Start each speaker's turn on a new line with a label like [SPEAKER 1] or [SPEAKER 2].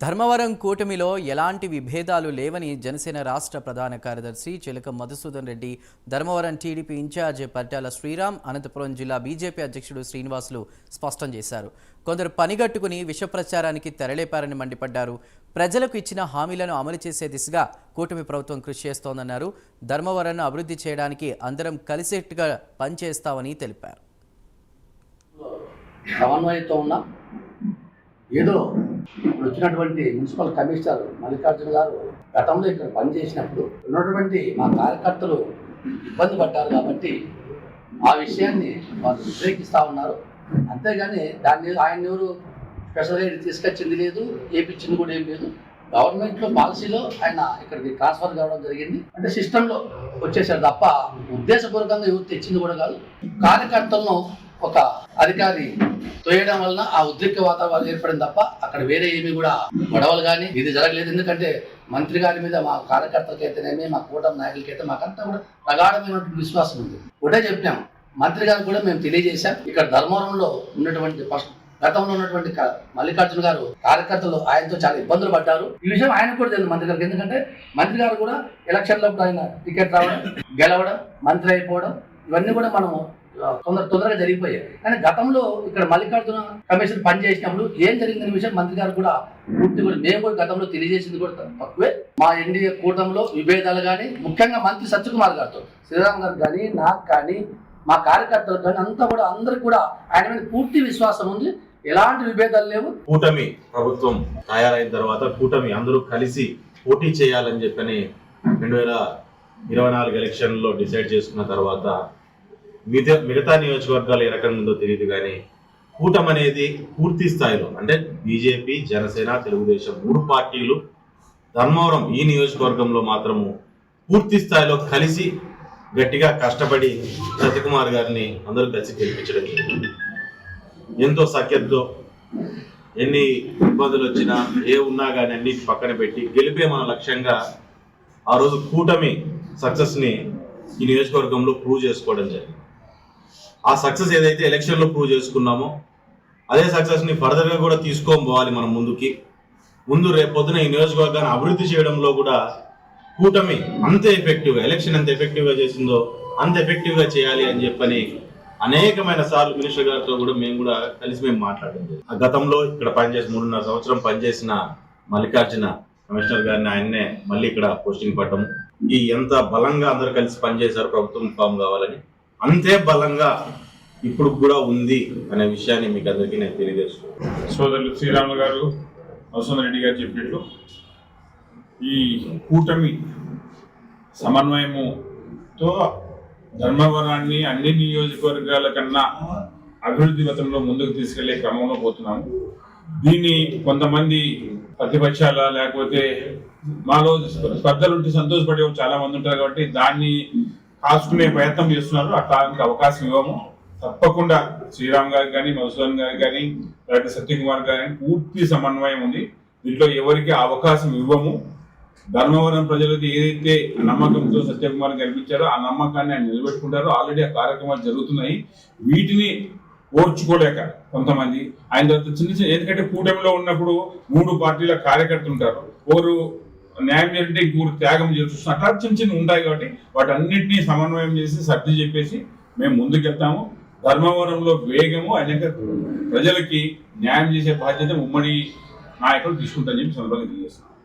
[SPEAKER 1] ధర్మవరం కూటమిలో ఎలాంటి విభేదాలు లేవని జనసేన రాష్ట్ర ప్రధాన కార్యదర్శి చిలక మధుసూదన్ రెడ్డి ధర్మవరం టీడీపీ ఇన్ఛార్జ్ పట్టాల శ్రీరామ్ అనంతపురం జిల్లా బీజేపీ అధ్యక్షుడు శ్రీనివాసులు స్పష్టం చేశారు. కొందరు పనిగట్టుకుని విష ప్రచారానికి తెరలేపారని మండిపడ్డారు. ప్రజలకు ఇచ్చిన హామీలను అమలు చేసే దిశగా కూటమి ప్రభుత్వం కృషి చేస్తోందన్నారు. ధర్మవరాన్ని అభివృద్ధి చేయడానికి అందరం కలిసేట్టుగా పనిచేస్తామని తెలిపారు.
[SPEAKER 2] సమన్వయంతో ఏదో ఇప్పుడు వచ్చినటువంటి మున్సిపల్ కమిషనర్ మల్లికార్జున గారు గతంలో ఇక్కడ పనిచేసినప్పుడు ఉన్నటువంటి మా కార్యకర్తలు ఇబ్బంది పడ్డారు కాబట్టి ఆ విషయాన్ని వారు వ్యతిరేకిస్తూ ఉన్నారు. అంతేగాని దాన్ని ఆయన ఎవరు స్పెషల్ ఎయిడ్ తీసుకొచ్చింది లేదు ఏపించింది కూడా ఏం లేదు. గవర్నమెంట్లో పాలసీలో ఆయన ఇక్కడికి ట్రాన్స్ఫర్ కావడం జరిగింది. అంటే సిస్టంలో వచ్చేసారు తప్ప ఉద్దేశపూర్వకంగా ఎవరు తెచ్చింది కూడా కాదు. కార్యకర్తలను ఒక అధికారి తోయడం వలన ఆ ఉద్రిక్త వాతావరణం ఏర్పడింది తప్ప అక్కడ వేరే ఏమి కూడా గొడవలు కానీ ఇది జరగలేదు. ఎందుకంటే మంత్రి గారి మీద మా కార్యకర్తలకైతేనేమి మా కూటమి నాయకులకైతే మాకంతా కూడా ప్రగాఢమైనటువంటి విశ్వాసం ఉంది. ఒకటే చెప్పినాం మంత్రి గారు కూడా మేము తెలియజేశాం. ఇక్కడ ధర్మవరంలో ఉన్నటువంటి ఫస్ట్ గతంలో ఉన్నటువంటి మల్లికార్జున గారు కార్యకర్తలు ఆయనతో చాలా ఇబ్బందులు పడ్డారు. ఈ విషయం ఆయన కూడా తెలియదు మంత్రి గారికి. ఎందుకంటే మంత్రి గారు కూడా ఎలక్షన్లో ఆయన టికెట్ రావడం గెలవడం మంత్రి అయిపోవడం ఇవన్నీ కూడా మనం తొందర తొందరగా జరిగిపోయాయి. కానీ గతంలో ఇక్కడ మల్లికార్జున కమిషన్ పనిచేసినప్పుడు ఏం జరిగిందనే విషయం మంత్రి గారు కూడా పూర్తి కూడా మేము కూడా గతంలో తెలియజేసింది కూడా తక్కువే. మా ఎన్డీఏ కూటమిలో విభేదాలు కానీ ముఖ్యంగా మంత్రి సత్యకుమార్ గారితో శ్రీరామ్ గారు కానీ నాకు కానీ మా కార్యకర్తలకు కానీ అంతా కూడా అందరికి కూడా ఆయన మీద పూర్తి విశ్వాసం ఉంది. ఎలాంటి విభేదాలు లేవు.
[SPEAKER 3] కూటమి ప్రభుత్వం తయారైన తర్వాత కూటమి అందరూ కలిసి పోటీ చేయాలని చెప్పని రెండు వేల ఇరవై నాలుగు ఎలక్షన్లో డిసైడ్ చేసుకున్న తర్వాత మిగతా మిగతా నియోజకవర్గాలు ఏ రకంగా ఉందో తెలియదు కానీ కూటమి అనేది పూర్తి స్థాయిలో అంటే బీజేపీ జనసేన తెలుగుదేశం మూడు పార్టీలు ధర్మవరం ఈ నియోజకవర్గంలో మాత్రము పూర్తి స్థాయిలో కలిసి గట్టిగా కష్టపడి సత్యకుమార్ గారిని అందరూ కలిసి గెలిపించడం జరిగింది. ఎంతో సఖ్యతతో ఎన్ని ఇబ్బందులు వచ్చినా ఏ ఉన్నా కానీ అన్ని పక్కన పెట్టి గెలిపే మన లక్ష్యంగా ఆ రోజు కూటమి సక్సెస్ని ఈ నియోజకవర్గంలో ప్రూవ్ చేసుకోవడం జరిగింది. ఆ సక్సెస్ ఏదైతే ఎలక్షన్లో ప్రూవ్ చేసుకున్నామో అదే సక్సెస్ని ఫర్దర్గా కూడా తీసుకొని పోవాలి మనం ముందుకి. ముందు రేపొద్దున ఈ నియోజకవర్గాన్ని అభివృద్ధి చేయడంలో కూడా కూటమి అంత ఎఫెక్టివ్గా ఎలక్షన్ ఎంత ఎఫెక్టివ్గా చేసిందో అంత ఎఫెక్టివ్గా చేయాలి అని చెప్పని అనేకమైన సార్లు మినిస్టర్ గారితో కూడా మేము కూడా కలిసి మేము మాట్లాడడం ఆ గతంలో ఇక్కడ పనిచేసి మూడున్నర సంవత్సరం పనిచేసిన మల్లికార్జున కమిషనర్ గారిని ఆయన్నే మళ్ళీ ఇక్కడ పోస్టింగ్ పడ్డము. ఈ ఎంత బలంగా అందరు కలిసి పనిచేశారు ప్రభుత్వం ఫామ్ కావాలని అంతే బలంగా ఇప్పుడు కూడా ఉంది అనే విషయాన్ని మీకు అందరికీ నేను తెలియజేస్తున్నాను.
[SPEAKER 4] సోదరులు శ్రీరాములు గారు వసంత రెడ్డి గారు చెప్పినట్లు ఈ కూటమి సమన్వయముతో ధర్మవరాన్ని అన్ని నియోజకవర్గాల కన్నా అభివృద్ధి పథంలో ముందుకు తీసుకెళ్ళే క్రమంలో పోతున్నాము. దీన్ని కొంతమంది ప్రతిపక్షాల లేకపోతే మాలో స్పర్ధలు ఉంటే సంతోషపడే చాలా మంది ఉంటారు కాబట్టి దాన్ని కాసుకునే ప్రయత్నం చేస్తున్నారు. అట్లాంటి అవకాశం ఇవ్వము. తప్పకుండా శ్రీరామ్ గారికి కానీ మధుసూదన్ గారికి కానీ లేకపోతే సత్యకుమార్ గారి కానీ పూర్తి సమన్వయం ఉంది. దీంట్లో ఎవరికి ఆ అవకాశం ఇవ్వము. ధర్మవరం ప్రజలకి ఏదైతే నమ్మకంతో సత్యకుమార్ కల్పించారో ఆ నమ్మకాన్ని ఆయన నిలబెట్టుకుంటారో ఆల్రెడీ ఆ కార్యక్రమాలు జరుగుతున్నాయి. వీటిని ఓర్చుకోలేక కొంతమంది. ఆయన తర్వాత చిన్న చిన్న ఎందుకంటే కూటమిలో ఉన్నప్పుడు మూడు పార్టీల కార్యకర్తలు ఉంటారు ఒకరు న్యాయం చేయాలంటే ఇంకొకరు త్యాగం చేసి అట్లా చిన్న చిన్న ఉంటాయి కాబట్టి వాటన్నిటినీ సమన్వయం చేసి సర్ది చెప్పేసి మేము ముందుకెళ్తాము. ధర్మవరంలో వేగము అనేక ప్రజలకి న్యాయం చేసే బాధ్యత ఉమ్మడి నాయకులు తీసుకుంటారని చెప్పి సందర్భంగా తెలియజేస్తున్నాం.